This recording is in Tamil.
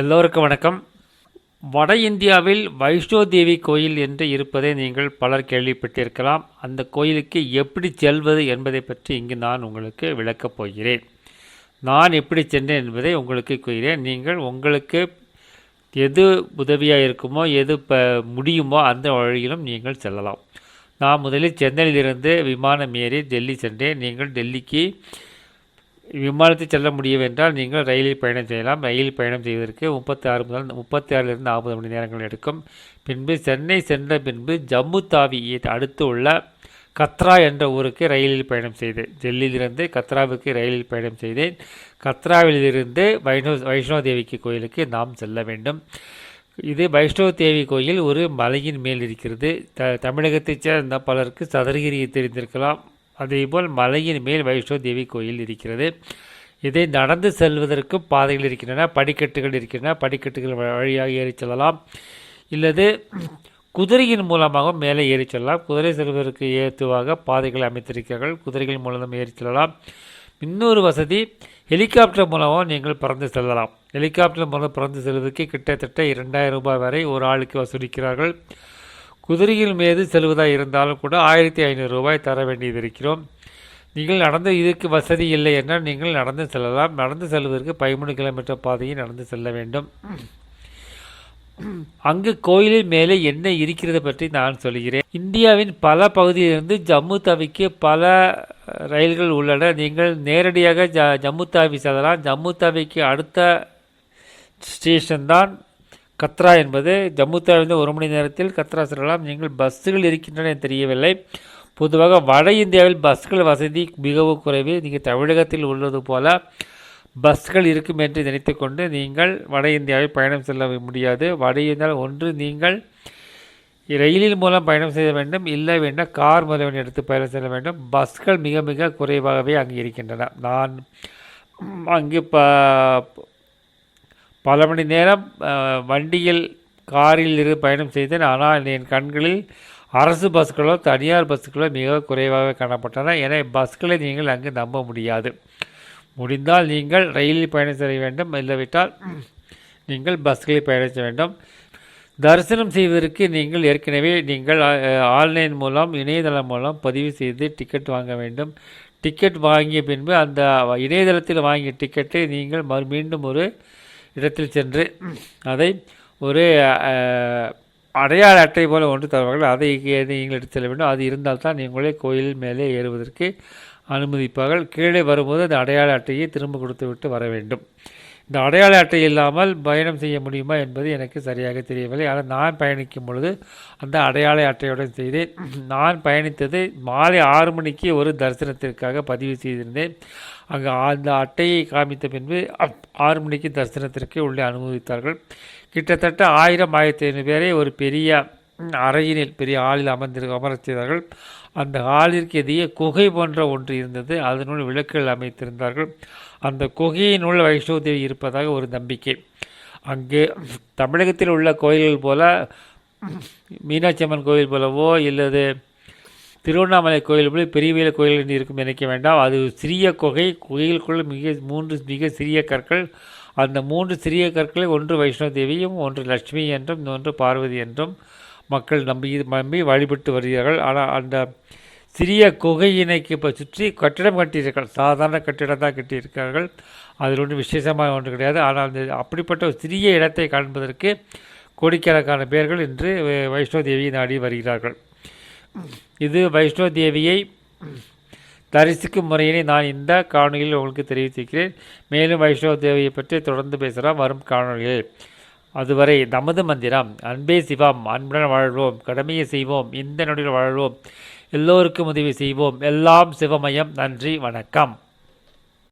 எல்லோருக்கும் வணக்கம். வட இந்தியாவில் வைஷ்ணோ தேவி கோயில் என்று இருப்பதை நீங்கள் பலர் கேள்விப்பட்டிருக்கலாம். அந்த கோயிலுக்கு எப்படி செல்வது என்பதை பற்றி இங்கு நான் உங்களுக்கு விளக்கப் போகிறேன். நான் எப்படி சென்றேன் என்பதை உங்களுக்கு கூறுகிறேன். நீங்கள் உங்களுக்கு எது உதவியாக இருக்குமோ எது ப முடியுமோ அந்த வழியிலும் நீங்கள் செல்லலாம். நான் முதலில் சென்னையிலிருந்து விமானம் ஏறி டெல்லி சென்றேன். நீங்கள் டெல்லிக்கு விமானத்தில் செல்ல முடியவென்றால் நீங்கள் ரயிலில் பயணம் செய்யலாம். ரயில் பயணம் செய்வதற்கு முப்பத்தி ஆறு முதல் முப்பத்தி ஆறிலிருந்து நாற்பது மணி நேரங்கள் எடுக்கும். பின்பு சென்னை சென்ற பின்பு ஜம்மு தாவி அடுத்து உள்ள கத்ரா என்ற ஊருக்கு ரயிலில் பயணம் செய்தேன். டெல்லியிலிருந்து கத்ராவுக்கு ரயிலில் பயணம் செய்தேன். கத்ராவிலிருந்து வைஷ்ணோ வைஷ்ணோ தேவிக்கு கோயிலுக்கு நாம் செல்ல வேண்டும். இது வைஷ்ணவ தேவி கோயில் ஒரு மலையின் மேல் இருக்கிறது. த தமிழகத்தைச் சேர்ந்த பலருக்கு சதுரகிரி தெரிந்திருக்கலாம். அதேபோல் மலையின் மேல் வைஷ்ணவ தேவி கோயில் இருக்கிறது. இதை நடந்து செல்வதற்கு பாதைகள் இருக்கின்றன படிக்கட்டுகள் இருக்கின்றன. படிக்கட்டுகள் வழியாக ஏறி செல்லலாம். இல்லது குதிரையின் மூலமாகவும் மேலே ஏறி செல்லலாம். குதிரை செல்வதற்கு ஏற்றுவாக பாதைகள் அமைத்திருக்கிறார்கள். குதிரைகள் மூலம் ஏறி செல்லலாம். இன்னொரு வசதி ஹெலிகாப்டர் மூலமாக நீங்கள் பறந்து செல்லலாம். ஹெலிகாப்டர் மூலம் பறந்து செல்வதற்கு கிட்டத்தட்ட இரண்டாயிரம் ரூபாய் வரை ஒரு ஆளுக்கு வசூலிக்கிறார்கள். குதிரையின் மீது செல்வதாக இருந்தாலும் கூட ஆயிரத்தி ஐநூறு ரூபாய் தர வேண்டியது இருக்கிறோம். நீங்கள் நடந்து இதுக்கு வசதி இல்லை என்றால் நீங்கள் நடந்து செல்லலாம். நடந்து செல்வதற்கு பதிமூணு கிலோமீட்டர் பாதையை நடந்து செல்ல வேண்டும். அங்கு கோயிலின் மேலே என்ன இருக்கிறது பற்றி நான் சொல்கிறேன். இந்தியாவின் பல பகுதியிலிருந்து ஜம்மு தாவிக்கு பல ரயில்கள் உள்ளன. நீங்கள் நேரடியாக ஜ ஜம்மு தாவி செல்லலாம். ஜம்மு தாவிக்கு அடுத்த ஸ்டேஷன் தான் கத்ரா என்பது ஜம்முத்தாவிலிருந்து ஒரு மணி நேரத்தில் கத்ரா செல்லலாம். நீங்கள் பஸ்ஸுகள் இருக்கின்றன தெரியவில்லை. பொதுவாக வட இந்தியாவில் பஸ்கள் வசதி மிகவும் குறைவு. நீங்கள் தமிழகத்தில் உள்ளது போல பஸ்கள் இருக்கும் என்று நினைத்து கொண்டு நீங்கள் வட இந்தியாவில் பயணம் செல்ல முடியாது. வட இந்தியாவில் ஒன்று நீங்கள் ரயிலின் மூலம் பயணம் செய்ய வேண்டும். இல்லை வேண்டாம் கார் முதல்வன் எடுத்து பயணம் செல்ல வேண்டும். பஸ்கள் மிக மிக குறைவாகவே அங்கே இருக்கின்றன. நான் அங்கு ப பல மணி நேரம் வண்டியில் காரில் இரு பயணம் செய்தேன். ஆனால் என் கண்களில் அரசு பஸ்களோ தனியார் பஸ்களோ மிக குறைவாக காணப்பட்டன. என பஸ்களை நீங்கள் அங்கு நம்ப முடியாது. முடிந்தால் நீங்கள் ரயிலில் பயணம் செய்ய வேண்டும். இல்லைவிட்டால் நீங்கள் பஸ்களில் பயணம் செய்ய வேண்டும். தரிசனம் செய்வதற்கு நீங்கள் ஏற்கனவே நீங்கள் ஆன்லைன் மூலம் இணையதளம் மூலம் பதிவு செய்து டிக்கெட் வாங்க வேண்டும். டிக்கெட் வாங்கிய பின்பு அந்த இணையதளத்தில் வாங்கிய டிக்கெட்டை நீங்கள் மறு மீண்டும் ஒரு இடத்தில் சென்று அதை ஒரு அடையாள அட்டை போல ஒன்று தருவார்கள். அதை நீங்கள் எடுத்து செல்ல வேண்டும்? அது இருந்தால் தான் நீங்களே கோயில் மேலே ஏறுவதற்கு அனுமதிப்பார்கள். கீழே வரும்போது அந்த அடையாள அட்டையை திரும்ப கொடுத்து விட்டு வர வேண்டும். இந்த அடையாள அட்டை இல்லாமல் பயணம் செய்ய முடியுமா என்பது எனக்கு சரியாக தெரியவில்லை. ஆனால் நான் பயணிக்கும் பொழுது அந்த அடையாள அட்டையுடன் செய்தேன். நான் பயணித்தது மாலை ஆறு மணிக்கு ஒரு தரிசனத்திற்காக பதிவு செய்திருந்தேன். அங்கே அந்த அட்டையை காமித்த பின்பு ஆறு மணிக்கு தரிசனத்திற்கு உள்ளே அனுமதித்தார்கள். கிட்டத்தட்ட ஆயிரம் ஆயிரத்தி ஐநூறு பேரை ஒரு பெரிய அறையினில் பெரிய ஆளில் அமர்ந்திரு அமரச் செய்தார்கள். அந்த ஆளிற்கு எதிரே குகை போன்ற ஒன்று இருந்தது. அதனுள் விளக்குகள் அமைத்திருந்தார்கள். அந்த குகையினுள் வைஷ்ணவ தேவி இருப்பதாக ஒரு நம்பிக்கை. அங்கு தமிழகத்தில் உள்ள கோயில்கள் போல மீனாட்சி அம்மன் கோயில் போலவோ இல்லது திருவண்ணாமலை கோயில் போல பெரியவேல கோயில் இருக்கும் நினைக்க வேண்டாம். அது சிறிய குகை. குகைகளுக்குள்ள மிக மூன்று மிக சிறிய கற்கள். அந்த மூன்று சிறிய கற்களை ஒன்று வைஷ்ணவ தேவியும் ஒன்று லட்சுமி என்றும் இன்னொன்று பார்வதி என்றும் மக்கள் நம்பி நம்பி வழிபட்டு வருகிறார்கள். ஆனால் அந்த சிறிய குகையினைக்கு இப்போ சுற்றி கட்டிடம் கட்டியிருக்கிறார்கள் சாதாரண கட்டிடம் தான் கட்டியிருக்கிறார்கள். அதில் ஒன்றும் விசேஷமாக ஒன்று கிடையாது. ஆனால் அந்த அப்படிப்பட்ட ஒரு சிறிய இடத்தை காண்பதற்கு கோடிக்கணக்கான பேர்கள் இன்று வைஷ்ணோ தேவியை நாடி வருகிறார்கள். இது வைஷ்ணவ தேவியை தரிசிக்கும் முறையினை நான் இந்த காணொலியில் உங்களுக்கு தெரிவித்திருக்கிறேன். மேலும் வைஷ்ணவ தேவியை பற்றி தொடர்ந்து பேசுகிறோம் வரும் காணொலியில் அதுவரை நமது மந்திரம். அன்பே சிவம். அன்புடன் வாழ்வோம். கடமையை செய்வோம். இந்த நொடியில் வாழ்வோம். எல்லோருக்கும் உதவி செய்வோம். எல்லாம் சிவமயம். நன்றி. வணக்கம்.